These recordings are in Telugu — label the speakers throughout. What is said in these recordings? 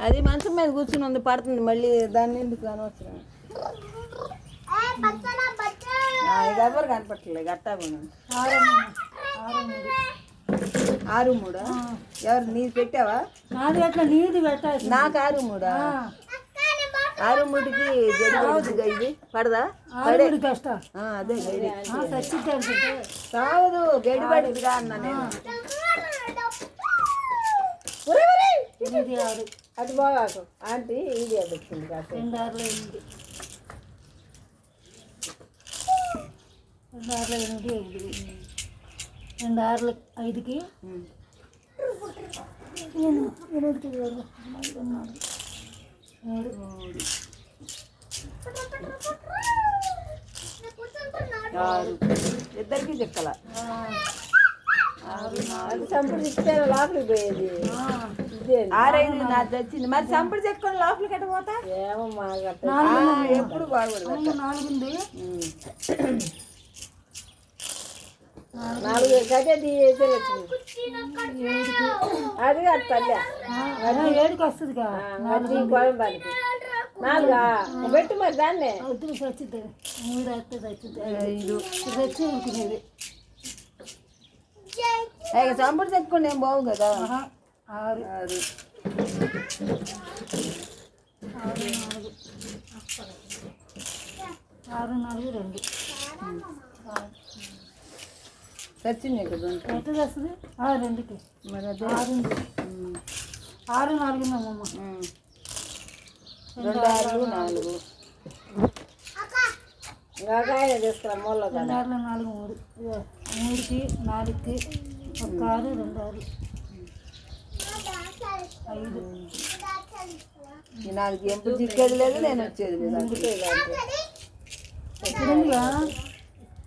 Speaker 1: అది మంచం మీద కూర్చుని ఉంది పడుతుంది. మళ్ళీ దాన్ని ఎందుకు అనవసరం ఇది ఎవరు కనపట్టలేదు గట్టా.
Speaker 2: ఆరు ఆరు మూడు?
Speaker 1: ఆరు మూడా ఎవరు నీది పెట్టావా?
Speaker 2: నాది అట్లా నీది పెట్టాలి
Speaker 1: నాకు ఆరు మూడా? ఆరు మూడికి ఇది. పడదా?
Speaker 2: ఆరు మూడు కష్టం
Speaker 1: ఆ, అదే గడి సావదు గడి పడుతుందిగా అన్నా నేను.
Speaker 2: ఎనిమిది ఆరు
Speaker 1: అది బాగాకు ఆంటీ ఇది వచ్చింది కాస్త
Speaker 2: రెండు ఆరులో ఎనిమిది రెండు ఆరులో ఎనిమిది ఎనిమిది రెండు ఆరులు ఐదుకి. ఎనిమిదికి. మూడు.
Speaker 1: ఆరు. ఇద్దరికి చెక్కల. ఇస్తే లోపలికి పోయేది.
Speaker 2: ఆ,
Speaker 1: ఆరైదు నాది వచ్చింది. మరి సంపుడు చెక్కుని లోపలికి ఎట్ట పోతా ఎప్పుడు బాగుపడదు
Speaker 2: నాలుగు నాలుగు
Speaker 1: గదే అది కాదు తల్లి.
Speaker 2: ఏడుకి
Speaker 1: కోయంబానికి నాలుగా? పెట్టు మరి దాన్నే.
Speaker 2: వద్దు చచ్చిద్ది మూడు వస్తే చచ్చిద్ది ఐదు ఉడికినది
Speaker 1: ఇక సంపుడు చెక్కుని ఏం బాగు కదా?
Speaker 2: ఆరు.
Speaker 1: ఆరు.
Speaker 2: ఆరు నాలుగు ఆరు నాలుగు రెండు.
Speaker 1: చచ్చింది కదా
Speaker 2: ఎంత వస్తుంది రెండుకి.
Speaker 1: మరి అదే.
Speaker 2: ఆరు. ఆరు నాలుగు అమ్మమ్మ.
Speaker 1: రెండు ఆరు నాలుగు. ఇంకా తీసుకురా
Speaker 2: నాలుగు మూడు. మూడుకి నాలుగుకి ఒక ఆరు రెండు ఆరు.
Speaker 1: నాలుగు ఎంపు చిక్కేది లేదు నేను వచ్చేది లేదు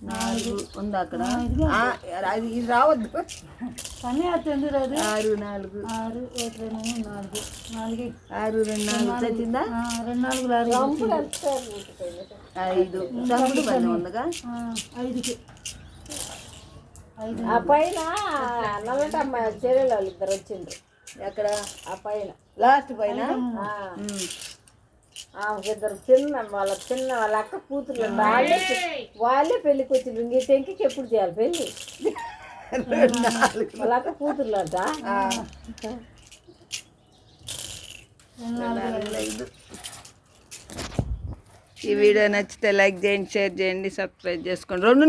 Speaker 1: నాలుగు ఉంది అక్కడ? అది ఇది రావద్దు.
Speaker 2: కానీ అది ఎందుకు రాదు?
Speaker 1: ఆరు నాలుగు.
Speaker 2: ఆరు ఒకటి రెండు మూడు నాలుగు. నాలుగు.
Speaker 1: ఆరు రెండు నాలుగు. చచ్చిందా?
Speaker 2: ఆ, రెండు నాలుగు లారీ
Speaker 1: ఐదు. పని ఉందిగా?
Speaker 2: ఆ, ఐదుకి. ఐదు.
Speaker 1: ఆ పైన నల్లటమ్మ చెల్లెలు వాళ్ళు ఇద్దరు వచ్చిండ్రు. ఎక్కడ? ఆ పైన. లాస్ట్ పైన? ఇద్దరు చిన్న వాళ్ళ చిన్న వాళ్ళ అక్క కూతురు వాళ్ళే వాళ్ళే పెళ్ళికి వచ్చిండ్రు ఇంక టెంకికి ఎప్పుడు చేయాలి పెళ్ళి. వాళ్ళ అక్క కూతుర్లు అంట ఈ వీడియో నచ్చితే లైక్ చేయండి షేర్ చేయండి సబ్స్క్రైబ్ చేసుకోండి. రెండు